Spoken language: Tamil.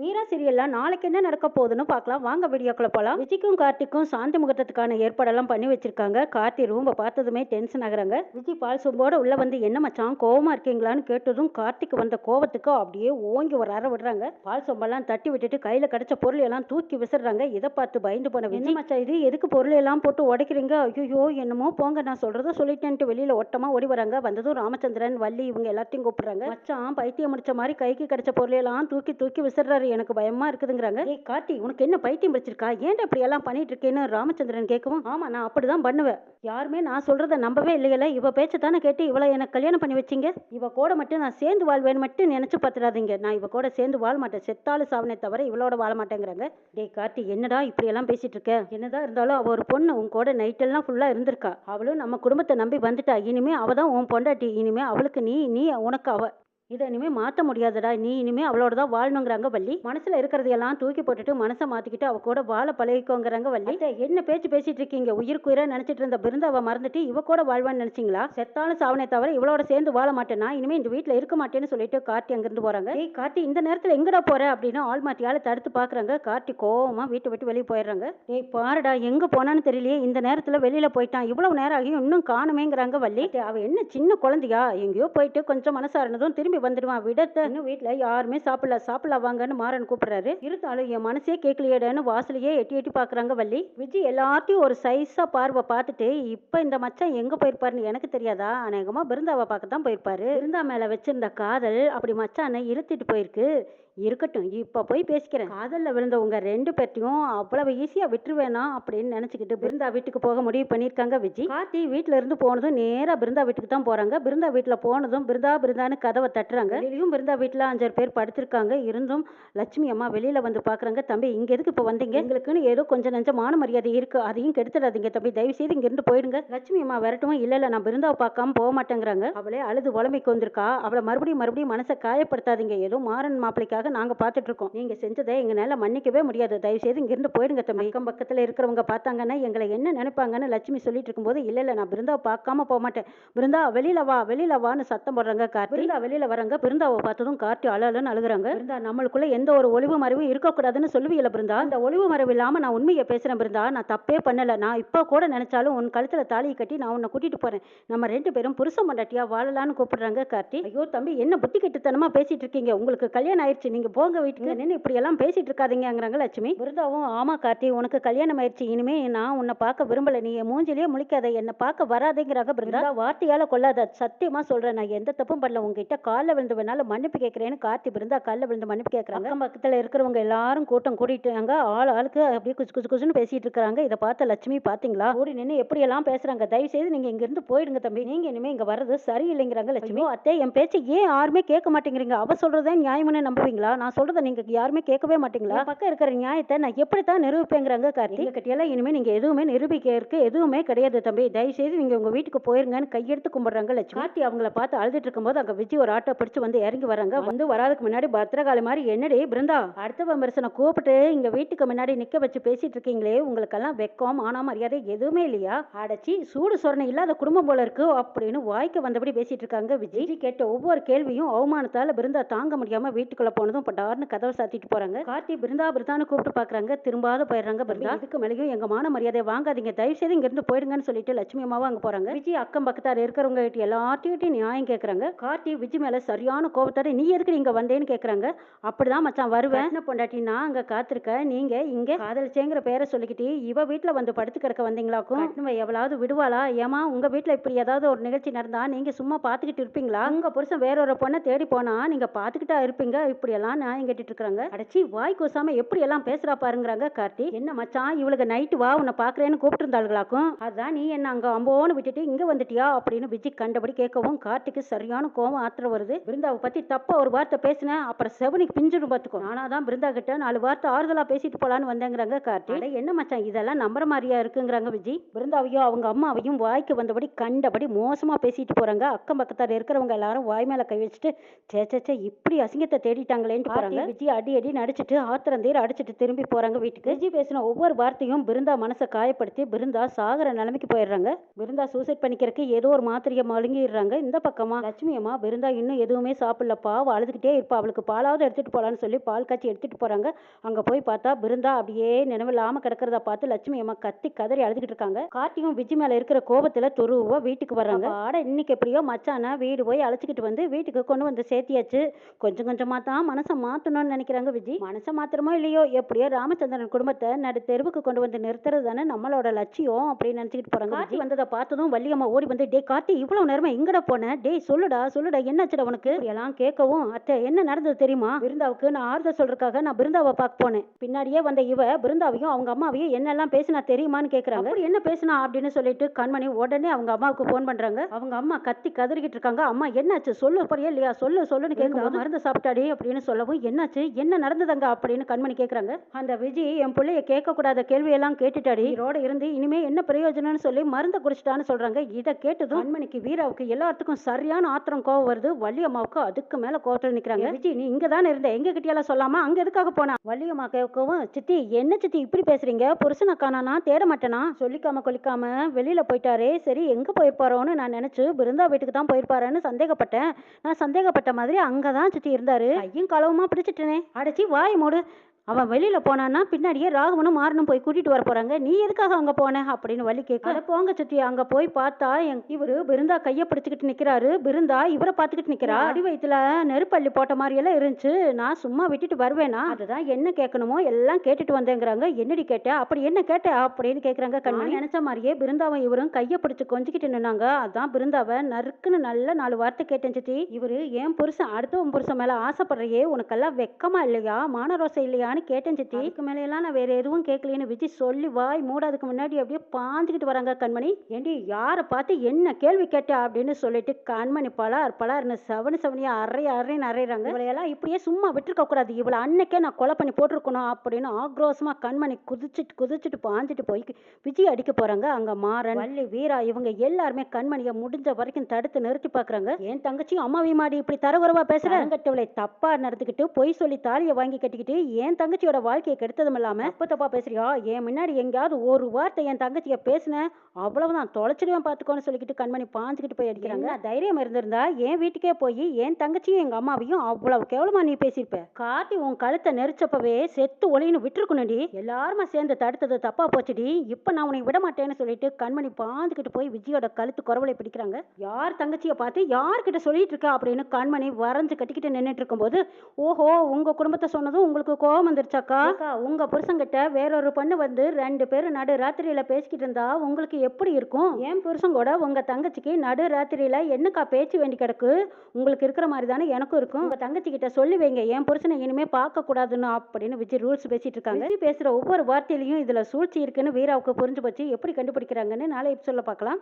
வீரா சீரியல்ல நாளைக்கு என்ன நடக்க போகுதுன்னு பார்க்கலாம். வாங்க வீடியோக்குள்ள போகலாம் விஜய்க்கும் கார்த்திக்கும் சாந்தி முகூர்த்தத்துக்கான ஏற்பாடெல்லாம் பண்ணி வச்சிருக்காங்க. கார்த்தி ரூம்ப பார்த்ததுமே டென்ஷன் ஆகுறாங்க. விஜய் பால் சொம்போட உள்ள வந்து என்ன மச்சான் கோவமா இருக்கீங்களான்னு கேட்டதும் கார்த்திக் வந்த கோவத்துக்கு அப்படியே ஓங்கி ஒரு அற விடுறாங்க. பால் சொம்பெல்லாம் தட்டி விட்டுட்டு கையில கிடைச்ச பொருள் எல்லாம் தூக்கி விசிறாங்க. இதை பார்த்து பயந்து போன விஜய் மச்சான் இது? எதுக்கு பொருள் எல்லாம் போட்டு உடைக்கிறீங்க? ஐயோ என்னமோ போங்க நான் சொல்றத சொல்லிட்டேன்ட்டு வெளியில ஓட்டமா ஓடி வராங்க. வந்ததும் ராமச்சந்திரன் வள்ளி இவங்க எல்லாத்தையும் கூப்பிடுறாங்க. மச்சான் பைத்தியம் முடிச்ச மாதிரி கைக்கு கிடைச்ச பொருள் எல்லாம் தூக்கி தூக்கி விசிறாரு. எனக்கு பயமா இருக்குதுங்கிறாங்க. ஏ கார்த்தி உனக்கு என்ன பைத்தியம் பிடிச்சிருக்கா? ஏன்டா இப்படி எல்லாம் பண்ணிட்டு இருக்கேன்னு ராமச்சந்திரன் கேட்கவும் ஆமா நான் அப்படிதான் பண்ணுவேன் யாருமே நான் சொல்றத நம்பவே இல்லையல இவ பேச்ச தானே கேட்டு இவளை எனக்கு கல்யாணம் பண்ணி வச்சீங்க. இவ கூட மட்டும் நான் சேர்ந்து வாழ்வேன்னு மட்டும் நினைச்சு பார்த்துடாதீங்க நான் இவ கூட சேர்ந்து வாழ மாட்டேன். செத்தாலும் சாவனே தவிர இவளோட வாழ மாட்டேங்கிறாங்க. டேய் கார்த்தி என்னடா இப்படி எல்லாம் பேசிட்டு இருக்க என்னதான் இருந்தாலும் அவ ஒரு பொண்ணு உன் கூட நைட்டெல்லாம் ஃபுல்லா இருந்திருக்கா. அவளும் நம்ம குடும்பத்தை நம்பி வந்துட்டா. இனிமே அவ தான் உன் பொண்டாட்டி. இனிமே அவளுக்கு நீ நீ உனக்கு அவ. இதை இனிமே மாற்ற முடியாதுடா. நீ இனிமே அவளோட தான் வாழணுங்கிறாங்க வள்ளி. மனசுல இருக்கிறதையெல்லாம் தூக்கி போட்டுட்டு மனசை மாத்திக்கிட்டு அவ கூட வாழ பழகிக்கோங்கிறாங்க வள்ளி. என்ன பேச்சு பேசிட்டு இருக்கீங்க? உயிர் உயிரா நினைச்சிட்டு இருந்த பிருந்தாவை மறந்துட்டு இவ கூட வாழ்வான்னு நினச்சிங்களா? செத்தாலும் சாவனே தவிர இவளோட சேர்ந்து வாழ மாட்டேனா இனிமே இந்த வீட்டில் இருக்க மாட்டேன்னு சொல்லிட்டு கார்த்தி அங்கிருந்து போறாங்க. ஏய் கார்த்தி இந்த நேரத்துல எங்கடா போற? அப்படின்னு ஆள் மாட்டியால தடுத்து பாக்குறாங்க. கார்த்தி கோவமா வீட்டை விட்டு வெளியே போயிடுறாங்க. ஏய் பாருடா எங்க போனான்னு தெரியலையே. இந்த நேரத்துல வெளியில போயிட்டான். இவ்வளவு நேரம் ஆகியும் இன்னும் காணுமேங்கிறாங்க வள்ளி. அவள் அவ என்ன சின்ன குழந்தையா? எங்கேயோ போயிட்டு கொஞ்சம் மனசாரணதும் திரும்பி வந்துடுவான். விடத்த இன்னும் வீட்டில் யாருமே சாப்பிடல. சாப்பிடல வாங்கன்னு மாறன் கூப்பிடுறாரு. இருந்தாலும் என் மனசே கேட்கலையேடான்னு வாசலையே எட்டி எட்டி பாக்குறாங்க வள்ளி. விஜய் எல்லாத்தையும் ஒரு சைஸாக பார்வை பார்த்துட்டு இப்போ இந்த மச்சான் எங்கே போயிருப்பாருன்னு எனக்கு தெரியாதா? அநேகமாக பிருந்தாவை பார்க்க தான் போயிருப்பாரு. பிருந்தா மேலே வச்சிருந்த காதல் அப்படி மச்சானை இழுத்துட்டு போயிருக்கு. இருக்கட்டும். இப்போ போய் பேசிக்கிறேன். காதலில் விழுந்தவங்க ரெண்டு பேர்த்தையும் அவ்வளவு ஈஸியாக விட்டுருவேனா அப்படின்னு நினச்சிக்கிட்டு பிருந்தா வீட்டுக்கு போக முடிவு பண்ணியிருக்காங்க விஜய் கார்த்தி வீட்டில் இருந்து போனதும் நேராக பிருந்தா வீட்டுக்கு தான் போகிறாங்க பிருந்தா வீட்டில் போனதும் பிருந்தா பிருந்தான்னு கதவை தட்டுறாங்க. வெளியும் பிருந்தா வீட்டில் அஞ்சாறு பேர் படுத்திருக்காங்க. இருந்தும் லட்சுமி அம்மா வெளியில் வந்து பார்க்குறாங்க தம்பி இங்கே எதுக்கு இப்போ வந்தீங்க? எங்களுக்குன்னு ஏதோ கொஞ்சம் நெஞ்சமான மரியாதை இருக்குது அதையும் கெடுத்துடாதீங்க தம்பி. தயவு செய்து இங்கேருந்து போயிடுங்க. லட்சுமி அம்மா வரட்டும். இல்லை இல்லை நான் பிருந்தாவை பார்க்காம போக மாட்டேங்கிறாங்க. அவளே அழுது உலமைக்கு வந்திருக்கா. அவளை மறுபடியும் மறுபடியும் மனசை காயப்படுத்தாதீங்க. ஏதோ மாறன் மாப்பிளைக்காக நாங்க பார்த்துட்டு இருக்கோம் நீங்க செஞ்சதை எங்களால மன்னிக்கவே முடியாது. தயவு செய்து இங்க இருந்து போயிடுங்க தம்பி. அக்கம் பக்கத்துல இருக்கிறவங்க பார்த்தாங்கன்னா எங்களை என்ன நினைப்பாங்கன்னு லட்சுமி சொல்லிட்டு இருக்கும்போது இல்ல இல்ல நான் பிருந்தாவை பார்க்காம போக மாட்டேன். பிருந்தா வெளியில வா வெளியில வான்னு சத்தம் போடுறாங்க கார்த்தி. பிருந்தா வெளியில வராங்க. பிருந்தாவை பார்த்ததும் கார்த்தி அழலன்னு அழுகுறாங்க. பிருந்தா நம்மளுக்குள்ள எந்த ஒரு ஒளிவு மறைவும் இருக்கக்கூடாதுன்னு சொல்லுவீங்கள பிருந்தா? அந்த ஒளிவு மறைவு இல்லாம நான் உண்மையை பேசுறேன் பிருந்தா. நான் தப்பே பண்ணல. நான் இப்போ கூட நினைச்சாலும் உன் கழுத்துல தாலியை கட்டி நான் உன்னை கூட்டிட்டு போறேன். நம்ம ரெண்டு பேரும் புருஷன் மண்டாட்டியா வாழலான்னு கூப்பிடுறாங்க கார்த்தி. ஐயோ தம்பி என்ன புத்தி கெட்டுத்தனமா பேசிட்டு இருக்கீங்க? உங்களுக்கு கல்யாணம் ஆயிடுச்சு நீங்க போங்க வீட்டுக்கு நின்று இப்படி எல்லாம் பேசிட்டு இருக்காதீங்கங்கிறாங்க லட்சுமி. பிருந்தாவும் ஆமா கார்த்தி உனக்கு கல்யாணம் ஆயிடுச்சு இனிமே நான் உன்னை பார்க்க விரும்பல நீ மூஞ்சிலேயே முழிக்காத என்னை பார்க்க வராதேங்கிறாங்க பிருந்தா. வார்த்தையால கொள்ளாத சத்தியமா சொல்றேன் நான் எந்த தப்பும் பண்ணல உங்ககிட்ட காலில் விழுந்து வேணாலும் மன்னிப்பு கேட்கறேன்னு கார்த்தி பிருந்தா காலில் விழுந்து மன்னிப்பு கேட்கறாங்க பக்கத்துல இருக்கிறவங்க எல்லாரும் கூட்டம் கூட்டிட்டாங்க ஆள் ஆளுக்கு அப்படியே குசு குசு குசுன்னு பேசிட்டு இருக்காங்க இதை பார்த்த லட்சுமி பாத்தீங்களா? ஓடி நின்று எப்படி எல்லாம் பேசுறாங்க தயவு செய்து நீங்க இங்க இருந்து போயிடுங்க தம்பி நீங்க இனிமே இங்க வர்றது சரியில்லைங்கிறாங்க லட்சுமி. அத்தை என் பேச்சு ஏன் யாருமே கேட்க மாட்டேங்கிறீங்க? அவ சொல்றதே நியாயம்னு நம்புவீங்களா? நான் சொல்றதை நீங்க யாருமே கேட்கவே மாட்டீங்களா? பக்கம் இருக்கிற நியாயத்தை நான் எப்படித்தான் நிரூபிப்பேங்கிறாங்க கார்த்தி? கிட்டயெல்லாம் இனிமே நீங்க எதுவுமே நிரூபிக்கிறதுக்கு எதுவுமே கிடையாது தம்பி. தயவு செய்து நீங்க உங்க வீட்டுக்கு போயிருங்கன்னு கையெடுத்து கும்பிடுறாங்க லட்சுமி. கார்த்தி அவங்கள பார்த்து அழுதுட்டு இருக்கும்போது அங்க விஜய் ஒரு ஆட்டோ பிடிச்சு வந்து இறங்கி வராங்க. வந்து வராதுக்கு முன்னாடி பத்திரகாளி மாதிரி என்னடி பிருந்தா அடுத்த விமர்சனம் கூப்பிட்டு இங்க வீட்டுக்கு முன்னாடி நிக்க வச்சு பேசிட்டு இருக்கீங்களே உங்களுக்கெல்லாம் வெக்கம் ஆனா மரியாதை எதுவுமே இல்லையா? அடைச்சி சூடு சொரணை இல்லாத குடும்பம் போல இருக்கு அப்படின்னு வாய்க்கு வந்தபடி பேசிட்டு இருக்காங்க விஜய். கேட்ட ஒவ்வொரு கேள்வியும் அவமானத்தால பிருந்தா தாங்க முடியாம வீட்டுக்குள்ள போனதும் பட்டார்னு கதவை சாத்திட்டு போறாங்க. கார்த்தி பிருந்தா பிருந்தான்னு கூப்பிட்டு பாக்குறாங்க. திரும்பாத போயிடுறாங்க பிருந்தா. இதுக்கு மேலேயும் எங்க மான மரியாதை வாங்காதீங்க. தயவு செய்து இங்க இருந்து போயிடுங்கன்னு சொல்லிட்டு லட்சுமி அம்மாவும் அங்க போறாங்க. விஜய் அக்கம் பக்கத்தார் இருக்கிறவங்க கிட்ட எல்லார்ட்டையும் நியாயம் கேக்குறாங்க. கார்த்தி விஜய் மேல சரியான கோபத்தோட நீ எதுக்கு இங்க வந்தேன்னு கேக்குறாங்க? அப்படிதான் மச்சான் வருவேன். என்ன பொண்டாட்டி நான் அங்க காத்திருக்க. நீங்க இங்க காதலிச்சேங்கிற பேரை சொல்லிக்கிட்டு இவ வீட்ல வந்து படுத்து கிடக்க வந்தீங்களாக்கும்? எவ்வளவு விடுவாளா? ஏமா உங்க வீட்ல இப்படி ஏதாவது ஒரு நிகழ்ச்சி நடந்தா நீங்க சும்மா பாத்துக்கிட்டு இருப்பீங்களா? உங்க புருஷன் வேற ஒரு பொண்ணை தேடி போனா நீங்க பாத்துக்கிட்டா இருப்பீங்க. இப்படி எல்லாம் நியாயம் கேட்டுட்டு இருக்காங்க அடைச்சி வாய் கூசாம எப்படி எல்லாம் பேசுறா பாருங்கிறாங்க கார்த்தி. என்ன மச்சான் இவளுக்கு நைட்டு வா உன்னை பாக்குறேன்னு கூப்பிட்டுருந்தாளுகளாக்கும். அதான் நீ என்ன அங்க அம்போன்னு விட்டுட்டு இங்க வந்துட்டியா அப்படின்னு விஜய் கண்டபடி கேட்கவும் கார்த்திக்கு சரியான கோவம் ஆத்திரம் வருது. பிருந்தாவை பத்தி தப்பா ஒரு வார்த்தை பேசினேன் அப்புறம் செவனிக்கு பிஞ்சிடும் பாத்துக்கோ. நானா தான் பிருந்தா கிட்ட நாலு வார்த்தை ஆறுதலா பேசிட்டு போலான்னு வந்தேங்கிறாங்க கார்த்தி. என்ன மச்சான் இதெல்லாம் நம்புற மாதிரியா இருக்குங்கிறாங்க விஜய் பிருந்தாவையும் அவங்க அம்மாவையும் வாய்க்கு வந்தபடி கண்டபடி மோசமா பேசிட்டு போறாங்க. அக்கம் பக்கத்தார் இருக்கிறவங்க எல்லாரும் வாய் மேல கை வச்சுட்டு சேச்சே சே இப்படி அசிங்கத்தை தேடிட்டாங்க பண்ணிட்டாங்களேன்ட்டு போறாங்க விஜய் அடி அடி நடிச்சிட்டு ஆத்திரந்தீர் அடிச்சிட்டு திரும்பி போறாங்க வீட்டுக்கு. விஜய் பேசின ஒவ்வொரு வார்த்தையும் பிருந்தா மனசை காயப்படுத்தி பிருந்தா சாகர நிலைமைக்கு போயிடுறாங்க. பிருந்தா சூசைட் பண்ணிக்கிறதுக்கு ஏதோ ஒரு மாத்திரையை மழுங்கிடுறாங்க. இந்த பக்கமா லட்சுமி அம்மா பிருந்தா இன்னும் எதுவுமே சாப்பிடல. பாவம் அழுதுகிட்டே இருப்பா. அவளுக்கு பாலாவது எடுத்துட்டு போலான்னு சொல்லி பால் காய்ச்சி எடுத்துட்டு போறாங்க. அங்க போய் பார்த்தா பிருந்தா அப்படியே நினைவில்லாம கிடக்கிறத பார்த்து லட்சுமி அம்மா கத்தி கதறி அழுதுகிட்டு இருக்காங்க. கார்த்தியும் விஜய் மேல இருக்கிற கோபத்துல துருவா வீட்டுக்கு வர்றாங்க. ஆட இன்னைக்கு எப்படியோ மச்சான வீடு போய் அழைச்சிக்கிட்டு வந்து வீட்டுக்கு கொண்டு வந்து சேர்த்தியாச்சு. கொஞ்சம் கொஞ்சமா தான் மனசை மாத்தணும்னு நினைக்கிறாங்க விஜய் மனசை மாத்திரமோ இல்லையோ? எப்படியோ ராமச்சந்திரன் குடும்பத்தை நடு தெருவுக்கு கொண்டு வந்து நிறுத்துறது தானே நம்மளோட லட்சியம் அப்படின்னு நினைச்சிட்டு போறாங்க கார்த்தி வந்ததை பார்த்ததும் வள்ளியம்மா ஓடி வந்து டே கார்த்தி இவ்வளவு நேரமா எங்கடா போன? டேய் சொல்லுடா சொல்லுடா என்னாச்சுடா உனக்கு? எல்லாம் கேட்கவும் அத்தை என்ன நடந்தது தெரியுமா? பிருந்தாவுக்கு நான் ஆறுதல் சொல்றதுக்காக நான் பிருந்தாவை பார்க்க போனேன். பின்னாடியே வந்த இவ பிருந்தாவையும் அவங்க அம்மாவையும் என்னெல்லாம் பேசினா தெரியுமான்னு கேக்குறாங்க. அப்படி என்ன பேசினா அப்படின்னு சொல்லிட்டு கண்மணி உடனே அவங்க அம்மாவுக்கு ஃபோன் பண்றாங்க. அவங்க அம்மா கத்தி கதறிக்கிட்டு இருக்காங்க. அம்மா என்னாச்சு? சொல்லு போறியா இல்லையா? சொல்லு சொல்லுன்னு கேட்கும் மருந்து சாப்பிட்டாடி அப்படின்னு சொல்லவும் என்னாச்சு? என்ன நடந்ததுங்க? அப்படின்னு கண்மணி கேக்குறாங்க. அந்த விஜய் என் பிள்ளைய கேட்கக்கூடாத கேள்வியெல்லாம் கேட்டுட்டாடி. ரோட இருந்து இனிமே என்ன பிரயோஜனம்னு சொல்லி மருந்தை குடிச்சிட்டான்னு சொல்றாங்க. இதை கேட்டதும் கண்மணிக்கு வீராவுக்கு எல்லாத்துக்கும் சரியான ஆத்திரம் கோவம் வருது. வள்ளியம்மாவுக்கு அதுக்கு மேலே கோவத்தில் நிக்கிறாங்க. விஜய் நீ இங்கே தானே இருந்த? எங்க கிட்டயெல்லாம் சொல்லாம அங்க எதுக்காக போனா? வள்ளியம்மா கேட்கவும் சித்தி என்ன சித்தி இப்படி பேசுறீங்க? புருஷனை காணானா? தேட மாட்டேனா? சொல்லிக்காம கொல்லிக்காம வெளியில் போயிட்டாரே. சரி எங்க போயிருப்பாரோன்னு நான் நினைச்சு பிருந்தா வீட்டுக்கு தான் போயிருப்பாருன்னு சந்தேகப்பட்டேன். நான் சந்தேகப்பட்ட மாதிரி அங்கதான் சித்தி இருந்தார். ஐயும் களவுமா பிடிச்சிட்டேனே. அடைச்சி வாய் மூடு. அவன் வெளியில போனான்னா பின்னாடியே ராகவனும் மாறனும் போய் கூட்டிட்டு வர போறாங்க. நீ எதுக்காக அங்க போன? அப்படின்னு வள்ளி கேட்க "அட போங்க சித்தி அங்க போய் பார்த்தா என் இவரு பிருந்தா கைய பிடிச்சுக்கிட்டு நிக்கிறாரு. பிருந்தா இவரை பார்த்துக்கிட்டு நிக்கிறா. அடி வயித்துல நெருப்பள்ளி போட்ட மாதிரி எல்லாம் இருந்துச்சு. நான் சும்மா விட்டுட்டு வருவேனா? அதுதான் என்ன கேட்கணுமோ எல்லாம் கேட்டுட்டு வந்தேங்கிறாங்க. என்னடி கேட்ட? அப்படி என்ன கேட்ட? அப்படின்னு கேக்குறாங்க கண்மணி. நினைச்ச மாதிரியே பிருந்தாவும் இவரும் கைய பிடிச்சு கொஞ்சிக்கிட்டு நின்னாங்க. அதான் பிருந்தாவை நறுக்குன்னு நல்ல நாலு வார்த்தை கேட்டேன் சித்தி. இவரு என் புருஷன் அடுத்தவன் புருஷன் மேல ஆசைப்படுறையே? உனக்கெல்லாம் வெக்கமா இல்லையா? மானரோசை இல்லையான்னு கேட்டேன் சித்தி. அதுக்கு மேல எல்லாம் நான் வேற எதுவும் கேட்கலன்னு விஜய் சொல்லி வாய் மூடாதுக்கு முன்னாடி அப்படியே பாஞ்சுக்கிட்டு வராங்க கண்மணி. ஏண்டி யாரை பார்த்து என்ன கேள்வி கேட்ட அப்படின்னு சொல்லிட்டு கண்மணி பலார் பலார்னு செவனு செவனியா அறைய அறைன்னு அறையிறாங்க. இவளையெல்லாம் இப்படியே சும்மா விட்டுருக்க கூடாது. இவளை அன்னைக்கே நான் கொலை பண்ணி போட்டிருக்கணும் அப்படின்னு ஆக்ரோஷமா கண்மணி குதிச்சிட்டு குதிச்சிட்டு பாஞ்சிட்டு போய் விஜய் அடிக்க போறாங்க. அங்க மாறன் வள்ளி. வீரா இவங்க எல்லாருமே கண்மணியை முடிஞ்ச வரைக்கும் தடுத்து நிறுத்தி பாக்குறாங்க. என் தங்கச்சியும் அம்மாவி மாடி இப்படி தரகுறவா கட்டவளை தப்பா நடந்துக்கிட்டு பொய் சொல்லி தாலியை வாங்கி கட்டிக்கிட்டு என் தங்கச்சியோட வாழ்க்கையை கெடுத்ததும் இல்லாம தப்பு தப்பா பேசுறியா? என் முன்னாடி எங்கேயாவது ஒரு வார்த்தை என் தங்கச்சிய பேசுனேன். அவ்வளவுதான். தொலைச்சிடுவேன் பாத்துக்கோன்னு சொல்லிக்கிட்டு கண்மணி பாஞ்சுக்கிட்டு போய் அடிக்கிறாங்க. தைரியம் இருந்திருந்தா என் வீட்டுக்கே போய் என் தங்கச்சியும் எங்க அம்மாவையும் அவ்வளவு கேவலமா நீ பேசியிருப்ப. காட்டி உன் கழுத்தை நெரிச்சப்பவே செத்து ஒளின்னு விட்டுருக்கணும்டி. எல்லாருமா சேர்ந்து தடுத்தது தப்பா போச்சுடி. இப்ப நான் உன்னை விட மாட்டேன்னு சொல்லிட்டு கண்மணி பாந்துக்கிட்டு போய் விஜயோட கழுத்து குறவலை பிடிக்கிறாங்க. யார் தங்கச்சியை பார்த்து யார்கிட்ட சொல்லிட்டு இருக்கா அப்படின்னு கண்மணி வரைஞ்சு கட்டிக்கிட்டு நின்னுட்டு இருக்கும்போது ஓஹோ உங்க குடும்பத்தை சொன்னதும் உங்களுக்கு கோபம் வந்துருச்சாக்கா? அக்கா, உங்க புருஷங்கிட்ட வேறொரு பொண்ணு வந்து ரெண்டு பேரும் நடு ராத்திரியில பேசிக்கிட்டு இருந்தா உங்களுக்கு எப்படி இருக்கும்? என் புருஷன் கூட உங்க தங்கச்சிக்கு நடு ராத்திரியில என்னக்கா பேச்சு வேண்டி கிடக்கு? உங்களுக்கு இருக்கிற மாதிரி தானே எனக்கும் இருக்கும். உங்க தங்கச்சி கிட்ட சொல்லி வைங்க. என் புருஷனை இனிமே பார்க்க கூடாதுன்னு அப்படின்னு விஜய் ரூல்ஸ் பேசிட்டு இருக்காங்க. விஜய் பேசுற ஒவ்வொரு வார்த்தையிலையும் இதுல சூழ்ச்சி இருக்குன்னு வீராவுக்கு புரிஞ்சு போச்சு. எப்படி கண்டுபிடிக்கிறாங்கன்னு நாளை சொல்ல பார்க்கலாம்.